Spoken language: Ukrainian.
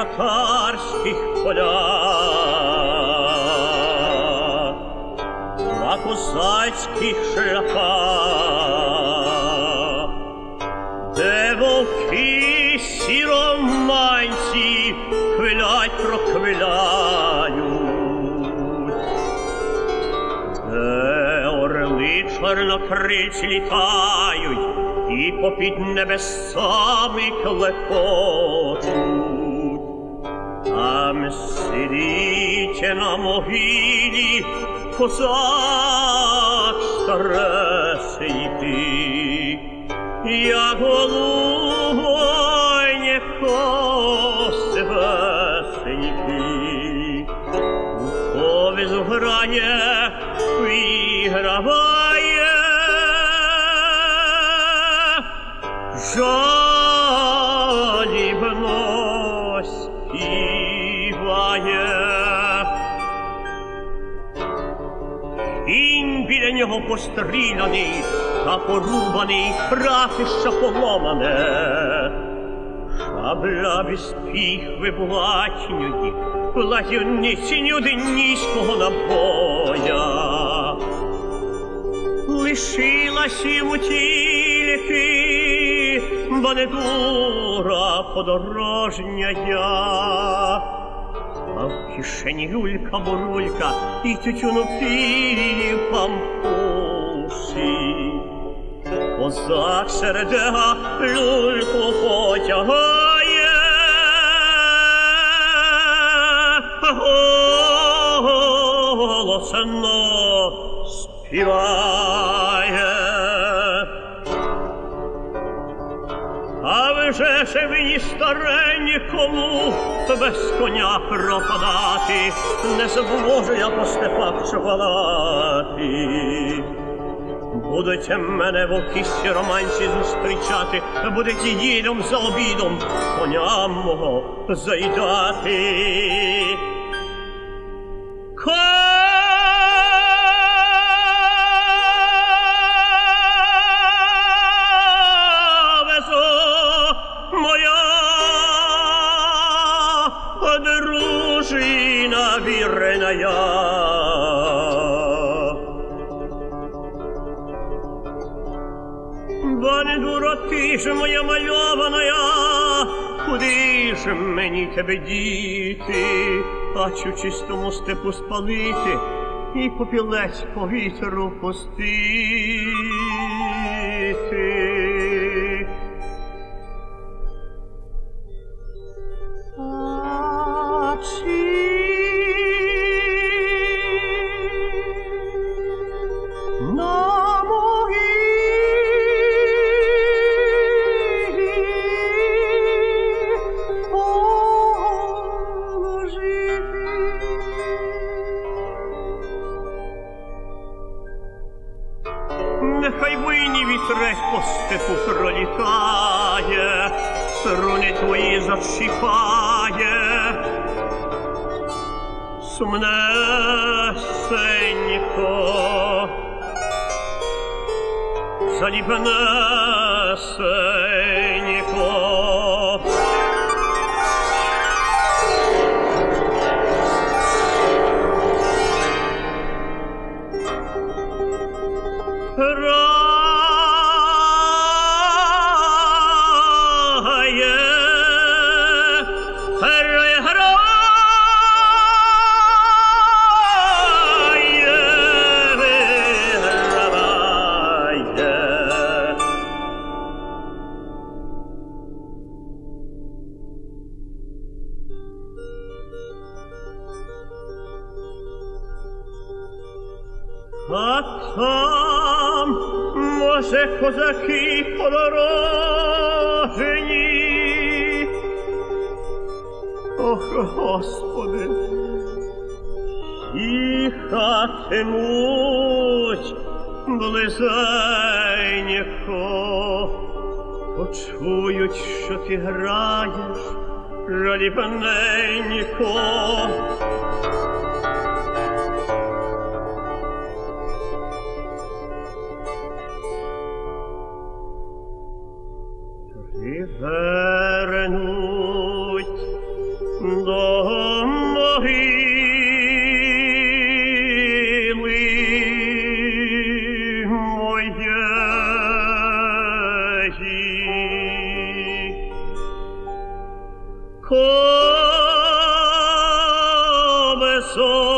татарських полях, на козацьких шляхах, де вовки сіроманці хвилять прохвиляють, де орли чорнокриці літають, і попід небесами клекочуть. Сидіть на могилі козак старесенький, я голубой весенький. Повіз грає, виграває, нього постріляний та порубаний, ратища поломане. Шабля без піхви блатньої, платівниціню денійського набоя. Лишилась йому тільки банедура подорожня я. А в кишені люлька бурулька і тютюну пів пампуші. Козак середега люльку потягає, голосно співає. А вже ж мені старенькому без коня пропадати, не зможу я по степах чвалати. Будете мене в окісті романці зустрічати, будете їдом за обідом коня мого заїдати. Кавезо моя дружина вірная. Бандура, ти моя мальована, куди ж мені тебе діти, Бачу чистому степу спалити і попілець по вітру пустити. вийні вітрець по степу пролітає, струни твої зачіпає, сумнесенько, жалібнесенько. А там, може, козаки подорожені. Ох, Господи, їхатимуть близенько, почують, що ти граєш, жалібненько. и вернуть до могили моей. Come so